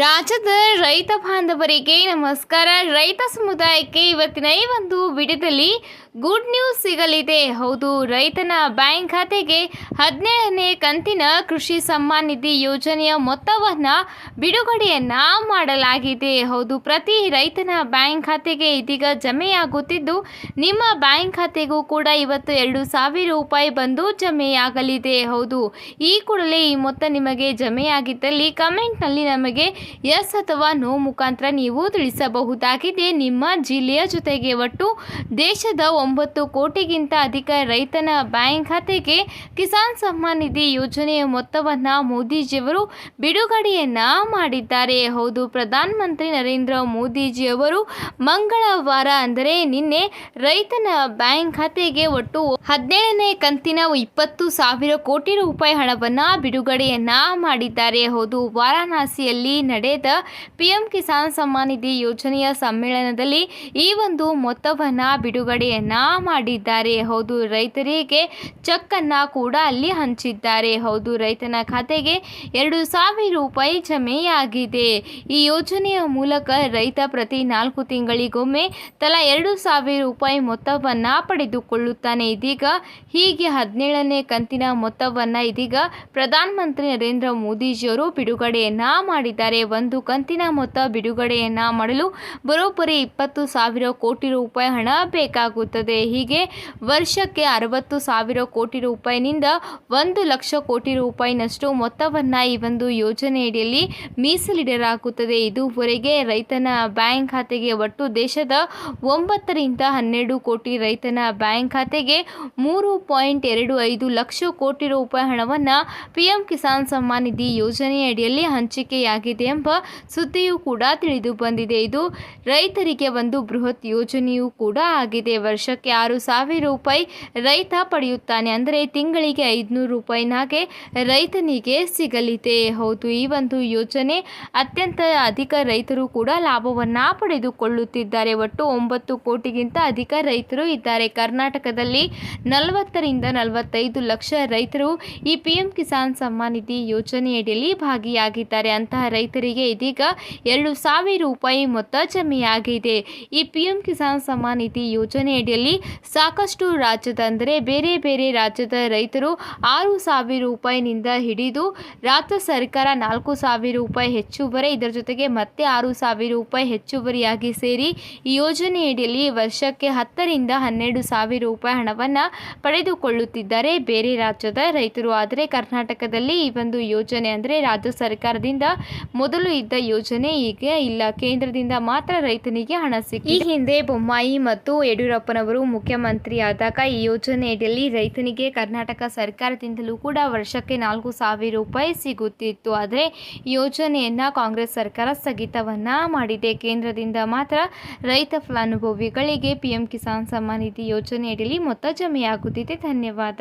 ರಾಜ್ಯದ ರೈತ ಬಾಂಧವರಿಗೆ ನಮಸ್ಕಾರ. ರೈತ ಸಮುದಾಯಕ್ಕೆ ಇವತ್ತಿನ ಈ ಒಂದು ವಿಡಿಯೋದಲ್ಲಿ ಗುಡ್ ನ್ಯೂಸ್ ಸಿಗಲಿದೆ. ಹೌದು, ರೈತನ ಬ್ಯಾಂಕ್ ಖಾತೆಗೆ ಹದಿನೇಳನೇ ಕಂತಿನ ಕೃಷಿ ಸಮ್ಮಾನ್ ನಿಧಿ ಯೋಜನೆಯ ಮೊತ್ತವನ್ನು ಬಿಡುಗಡೆಯನ್ನ ಮಾಡಲಾಗಿದೆ. ಹೌದು, ಪ್ರತಿ ರೈತನ ಬ್ಯಾಂಕ್ ಖಾತೆಗೆ ಇದೀಗ ಜಮೆಯಾಗುತ್ತಿದ್ದು, ನಿಮ್ಮ ಬ್ಯಾಂಕ್ ಖಾತೆಗೂ ಕೂಡ ಇವತ್ತು ಎರಡು ಸಾವಿರ ರೂಪಾಯಿ ಬಂದು ಜಮೆಯಾಗಲಿದೆ. ಹೌದು, ಈ ಕೂಡಲೇ ಈ ಮೊತ್ತ ನಿಮಗೆ ಜಮೆಯಾಗಿದ್ದಲ್ಲಿ ಕಮೆಂಟ್ನಲ್ಲಿ ನಮಗೆ ಎಸ್ ಅಥವಾ ನೋ ಮುಖಾಂತರ ನೀವು ತಿಳಿಸಬಹುದಾಗಿದೆ. ನಿಮ್ಮ ಜಿಲ್ಲೆಯ ಜೊತೆಗೆ ಒಟ್ಟು ದೇಶದ ಒಂಬತ್ತು ಕೋಟಿಗಿಂತ ಅಧಿಕ ರೈತನ ಬ್ಯಾಂಕ್ ಖಾತೆಗೆ ಕಿಸಾನ್ ಸಮ್ಮಾನ್ ನಿಧಿ ಯೋಜನೆಯ ಮೊತ್ತವನ್ನು ಮೋದಿಜಿಯವರು ಬಿಡುಗಡೆಯನ್ನ ಮಾಡಿದ್ದಾರೆ. ಹೌದು, ಪ್ರಧಾನಮಂತ್ರಿ ನರೇಂದ್ರ ಮೋದಿಜಿಯವರು ಮಂಗಳವಾರ, ಅಂದರೆ ನಿನ್ನೆ ರೈತನ ಬ್ಯಾಂಕ್ ಖಾತೆಗೆ ಒಟ್ಟು ಹದಿನೇಳನೇ ಕಂತಿನ ಇಪ್ಪತ್ತು ಸಾವಿರ ಕೋಟಿ ರೂಪಾಯಿ ಹಣವನ್ನು ಬಿಡುಗಡೆಯನ್ನ ಮಾಡಿದ್ದಾರೆ. ಹೌದು, ವಾರಾಣಸಿಯಲ್ಲಿ ನಡೆದ ಪಿಎಂ ಕಿಸಾನ್ ಸಮ್ಮಾನ್ ನಿಧಿ ಯೋಜನೆಯ ಸಮ್ಮೇಳನದಲ್ಲಿ ಈ ಒಂದು ಮೊತ್ತವನ್ನು ಬಿಡುಗಡೆಯನ್ನ ಮಾಡಿದ್ದಾರೆ. ಹೌದು, ರೈತರಿಗೆ ಚೆಕ್ ಕೂಡ ಅಲ್ಲಿ ಹಂಚಿದ್ದಾರೆ. ಹೌದು, ರೈತನ ಖಾತೆಗೆ ಎರಡು ಸಾವಿರ ರೂಪಾಯಿ ಜಮೆಯಾಗಿದೆ. ಈ ಯೋಜನೆಯ ಮೂಲಕ ರೈತ ಪ್ರತಿ ನಾಲ್ಕು ತಿಂಗಳಿಗೊಮ್ಮೆ ತಲಾ ಎರಡು ಸಾವಿರ ರೂಪಾಯಿ ಮೊತ್ತವನ್ನ ಪಡೆದುಕೊಳ್ಳುತ್ತಾನೆ. ಇದೀಗ ಹೀಗೆ ಹದಿನೇಳನೇ ಕಂತಿನ ಮೊತ್ತವನ್ನ ಇದೀಗ ಪ್ರಧಾನಮಂತ್ರಿ ನರೇಂದ್ರ ಮೋದಿಜಿಯವರು ಬಿಡುಗಡೆಯನ್ನ ಮಾಡಿದ್ದಾರೆ. ಒಂದು ಕಂತಿನ ಮೊತ್ತ ಬಿಡುಗಡೆಯನ್ನ ಮಾಡಲು ಬರೋಬ್ಬರಿ ಇಪ್ಪತ್ತು ಸಾವಿರ ಕೋಟಿ ರೂಪಾಯಿ ಹಣ ಬೇಕಾಗುತ್ತದೆ. ಹೀಗೆ ವರ್ಷಕ್ಕೆ ಅರವತ್ತು ಸಾವಿರ ಕೋಟಿ ರೂಪಾಯಿನಿಂದ ಒಂದು ಲಕ್ಷ ಕೋಟಿ ರೂಪಾಯಿನಷ್ಟು ಮೊತ್ತವನ್ನು ಈ ಒಂದು ಯೋಜನೆಯಡಿಯಲ್ಲಿ ಮೀಸಲಿಡಲಾಗುತ್ತದೆ. ಇದುವರೆಗೆ ರೈತನ ಬ್ಯಾಂಕ್ ಖಾತೆಗೆ ಒಟ್ಟು ದೇಶದ ಒಂಬತ್ತರಿಂದ ಹನ್ನೆರಡು ಕೋಟಿ ರೈತನ ಬ್ಯಾಂಕ್ ಖಾತೆಗೆ ಮೂರು ಪಾಯಿಂಟ್ ಎರಡು ಐದು ಲಕ್ಷ ಕೋಟಿ ರೂಪಾಯಿ ಹಣವನ್ನು ಪಿಎಂ ಕಿಸಾನ್ ಸಮ್ಮಾನ್ ನಿಧಿ ಯೋಜನೆಯಡಿಯಲ್ಲಿ ಹಂಚಿಕೆಯಾಗಿದೆ. ಎಂಬ ಸುದ್ದಿಯೂ ಕೂಡ ತಿಳಿದು ಬಂದಿದೆ. ಇದು ರೈತರಿಗೆ ಒಂದು ಬೃಹತ್ ಯೋಜನೆಯೂ ಕೂಡ ಆಗಿದೆ. ವರ್ಷಕ್ಕೆ ಆರು ಸಾವಿರ ರೂಪಾಯಿ ರೈತ ಪಡೆಯುತ್ತಾನೆ ಅಂದರೆ ತಿಂಗಳಿಗೆ ಐದುನೂರು ರೂಪಾಯಿನಾಗೆ ರೈತನಿಗೆ ಸಿಗಲಿದೆ. ಹೌದು, ಈ ಒಂದು ಯೋಜನೆ ಅತ್ಯಂತ ಅಧಿಕ ರೈತರು ಕೂಡ ಲಾಭವನ್ನು ಪಡೆದುಕೊಳ್ಳುತ್ತಿದ್ದಾರೆ. ಒಟ್ಟು ಒಂಬತ್ತು ಕೋಟಿಗಿಂತ ಅಧಿಕ ರೈತರು ಇದ್ದಾರೆ. ಕರ್ನಾಟಕದಲ್ಲಿ ನಲವತ್ತರಿಂದ ನಲವತ್ತೈದು ಲಕ್ಷ ರೈತರು ಈ ಪಿ ಎಂ ಕಿಸಾನ್ ಸಮ್ಮಾನ್ ನಿಧಿ ಯೋಜನೆಯಡಿಯಲ್ಲಿ ಭಾಗಿಯಾಗಿದ್ದಾರೆ. ಅಂತಹ ರೈತರಿಗೆ ಇದೀಗ ಎರಡು ಸಾವಿರ ರೂಪಾಯಿ ಮೊತ್ತ ಜಮೆಯಾಗಿದೆ ಈ ಪಿ ಎಂ ಕಿಸಾನ್ ಸಮ್ಮಾನ್ ನಿಧಿ ಯೋಜನೆಯಡಿಯಲ್ಲಿ ಸಾಕಷ್ಟು ರಾಜ್ಯದ ಅಂದರೆ ಬೇರೆ ಬೇರೆ ರಾಜ್ಯದ ರೈತರು ಆರು ಸಾವಿರ ರೂಪಾಯಿನಿಂದ ಹಿಡಿದು ರಾಜ್ಯ ಸರ್ಕಾರ ನಾಲ್ಕು ಸಾವಿರ ರೂಪಾಯಿ ಹೆಚ್ಚುವರಿ, ಇದರ ಜೊತೆಗೆ ಮತ್ತೆ ಆರು ಸಾವಿರ ರೂಪಾಯಿ ಹೆಚ್ಚುವರಿಯಾಗಿ ಸೇರಿ ಈ ಯೋಜನೆಯಡಿಯಲ್ಲಿ ವರ್ಷಕ್ಕೆ ಹತ್ತರಿಂದ ಹನ್ನೆರಡು ಸಾವಿರ ರೂಪಾಯಿ ಹಣವನ್ನು ಪಡೆದುಕೊಳ್ಳುತ್ತಿದ್ದಾರೆ ಬೇರೆ ರಾಜ್ಯದ ರೈತರು. ಆದರೆ ಕರ್ನಾಟಕದಲ್ಲಿ ಈ ಒಂದು ಯೋಜನೆ ಅಂದರೆ ರಾಜ್ಯ ಸರ್ಕಾರದಿಂದ ಮೊದಲು ಇದ್ದ ಯೋಜನೆ ಈಗ ಇಲ್ಲ. ಕೇಂದ್ರದಿಂದ ಮಾತ್ರ ರೈತನಿಗೆ ಹಣ ಸಿಕ್ಕಿ ಈ ಹಿಂದೆ ಬೊಮ್ಮಾಯಿ ಮತ್ತು ಯಡಿಯೂರಪ್ಪನವರು ಮುಖ್ಯಮಂತ್ರಿ ಆದಾಗ ಈ ಯೋಜನೆಯಡಿಯಲ್ಲಿ ರೈತನಿಗೆ ಕರ್ನಾಟಕ ಸರ್ಕಾರದಿಂದಲೂ ಕೂಡ ವರ್ಷಕ್ಕೆ ನಾಲ್ಕು ಸಾವಿರ ರೂಪಾಯಿ ಸಿಗುತ್ತಿತ್ತು. ಆದರೆ ಯೋಜನೆಯನ್ನ ಕಾಂಗ್ರೆಸ್ ಸರ್ಕಾರ ಸ್ಥಗಿತವನ್ನ ಮಾಡಿದೆ. ಕೇಂದ್ರದಿಂದ ಮಾತ್ರ ರೈತ ಫಲಾನುಭವಿಗಳಿಗೆ ಪಿಎಂ ಕಿಸಾನ್ ಸಮ್ಮಾನ್ ನಿಧಿ ಯೋಜನೆಯಡಿಯಲ್ಲಿ ಮೊತ್ತ ಜಮೆಯಾಗುತ್ತಿದೆ. ಧನ್ಯವಾದ.